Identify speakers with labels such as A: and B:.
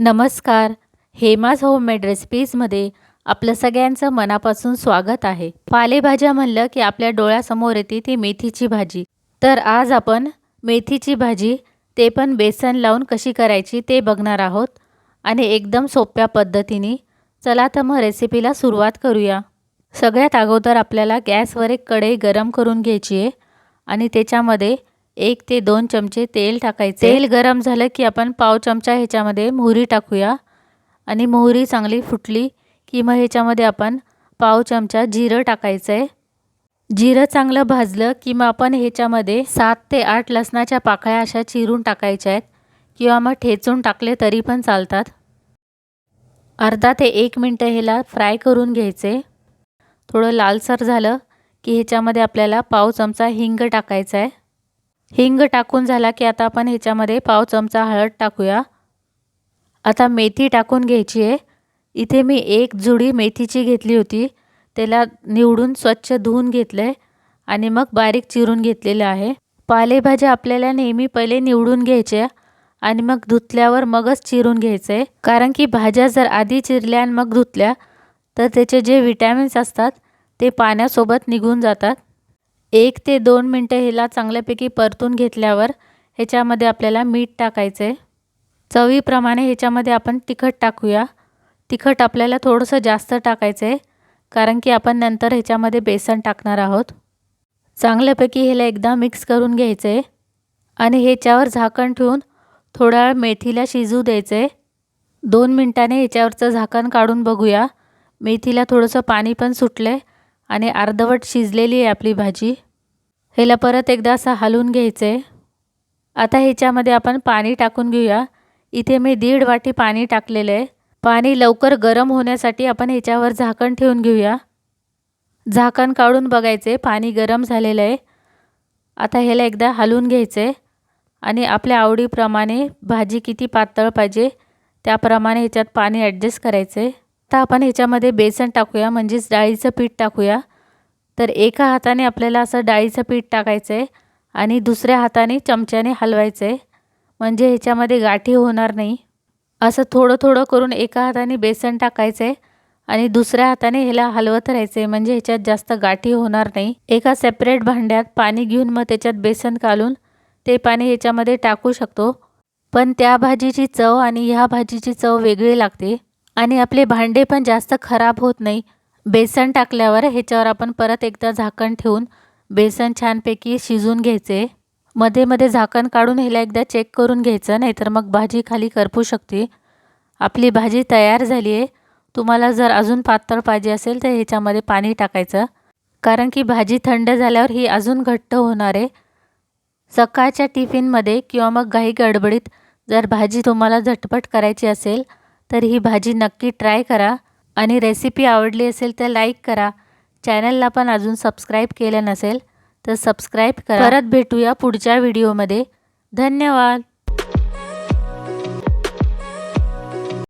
A: नमस्कार. हेमाज होममेड रेसिपीजमध्ये आपलं सगळ्यांचं मनापासून स्वागत आहे. पालेभाज्या म्हणलं की आपल्या डोळ्यासमोर येते ती मेथीची भाजी. तर आज आपण मेथीची भाजी ते पण बेसन लावून कशी करायची ते बघणार आहोत. आणि एकदम सोप्या पद्धतीने चला तर मग रेसिपीला सुरुवात करूया. सगळ्यात अगोदर आपल्याला गॅसवर एक कढई गरम करून घ्यायची आहे. आणि त्याच्यामध्ये एक ते दोन चमचे तेल टाकायचे. तेल गरम झालं की आपण पाव चमचा ह्याच्यामध्ये मोहरी टाकूया. आणि मोहरी चांगली फुटली की मग ह्याच्यामध्ये आपण पाव चमचा जिरं टाकायचं आहे जिरं चांगलं भाजलं की मग आपण ह्याच्यामध्ये सात ते आठ लसणाच्या पाकळ्या अशा चिरून टाकायच्या आहेत. किंवा मग ठेचून टाकले तरी पण चालतात. अर्धा ते एक मिनटं ह्याला फ्राय करून घ्यायचे. थोडं लालसर झालं की ह्याच्यामध्ये आपल्याला पाव चमचा हिंग टाकायचा आहे हिंग टाकून झाला की आता आपण ह्याच्यामध्ये पाव चमचा हळद टाकूया. आता मेथी टाकून घ्यायची आहे. इथे मी एक जुडी मेथीची घेतली होती. त्याला निवडून स्वच्छ धुवून घेतलं आहे आणि मग बारीक चिरून घेतलेलं आहे. पालेभाज्या आपल्याला नेहमी पहिले निवडून घ्यायच्या आणि मग धुतल्यावर मगच चिरून घ्यायचं आहे कारण की भाज्या जर आधी चिरल्या आणि मग धुतल्या तर त्याचे जे विटॅमिन्स असतात ते पाण्यासोबत निघून जातात. एक ते दोन मिनटं ह्याला चांगल्यापैकी परतून घेतल्यावर ह्याच्यामध्ये आपल्याला मीठ टाकायचं आहे. चवीप्रमाणे ह्याच्यामध्ये आपण तिखट टाकूया. तिखट आपल्याला थोडंसं जास्त टाकायचं आहे कारण की आपण नंतर ह्याच्यामध्ये बेसन टाकणार आहोत. चांगल्यापैकी ह्याला एकदा मिक्स करून घ्यायचं आहे आणि ह्याच्यावर झाकण ठेवून थोडा वेळ मेथीला शिजू द्यायचं आहे. दोन मिनटाने ह्याच्यावरचं झाकण काढून बघूया. मेथीला थोडंसं पाणी पण सुटलं आहे आणि अर्धवट शिजलेली आहे आपली भाजी. ह्याला परत एकदा असं हलवून घ्यायचं आहे आता ह्याच्यामध्ये आपण पाणी टाकून घेऊया. इथे मी दीड वाटी पाणी टाकलेलं आहे. पाणी लवकर गरम होण्यासाठी आपण ह्याच्यावर झाकण ठेवून घेऊया. झाकण काढून बघायचे पाणी गरम झालेलं आहे. आता ह्याला एकदा हलवून घ्यायचं आहे आणि आपल्या आवडीप्रमाणे भाजी किती पातळ पाहिजे त्याप्रमाणे ह्याच्यात पाणी ॲडजस्ट करायचं तर आपण ह्याच्यामध्ये बेसन टाकूया म्हणजेच डाळीचं पीठ टाकूया. तर एका हाताने आपल्याला असं डाळीचं पीठ टाकायचं आहे आणि दुसऱ्या हाताने चमच्याने हलवायचं आहे म्हणजे ह्याच्यामध्ये गाठी होणार नाही. असं थोडं थोडं करून एका हाताने बेसन टाकायचं आहे आणि दुसऱ्या हाताने ह्याला हलवत राहायचं आहे म्हणजे ह्याच्यात जास्त गाठी होणार नाही. एका सेपरेट भांड्यात पाणी घेऊन मग त्याच्यात बेसन काढून ते पाणी ह्याच्यामध्ये टाकू शकतो. पण त्या भाजीची चव आणि ह्या भाजीची चव वेगळी लागते. आणि आपले भांडे पण जास्त खराब होत नाही. बेसन टाकल्यावर ह्याच्यावर आपण परत एकदा झाकण ठेवून बेसन छानपैकी शिजून घ्यायचे. मध्ये मध्ये झाकण काढून ह्याला एकदा चेक करून घ्यायचं नाहीतर मग भाजी खाली करपू शकते. आपली भाजी तयार झाली आहे. तुम्हाला जर अजून पातळ पाहिजे असेल तर ह्याच्यामध्ये पाणी टाकायचं. कारण की भाजी थंड झाल्यावर ही अजून घट्ट होणार आहे. सकाळच्या टिफिनमध्ये किंवा मग घाई गडबडीत जर भाजी तुम्हाला झटपट करायची असेल तर ही भाजी नक्की ट्राय करा आणि रेसिपी आवडली असेल तर लाईक करा. चॅनलला पण अजून सबस्क्राईब केलं नसेल तर सबस्क्राईब करा. परत भेटूया पुढच्या व्हिडिओमध्ये. धन्यवाद.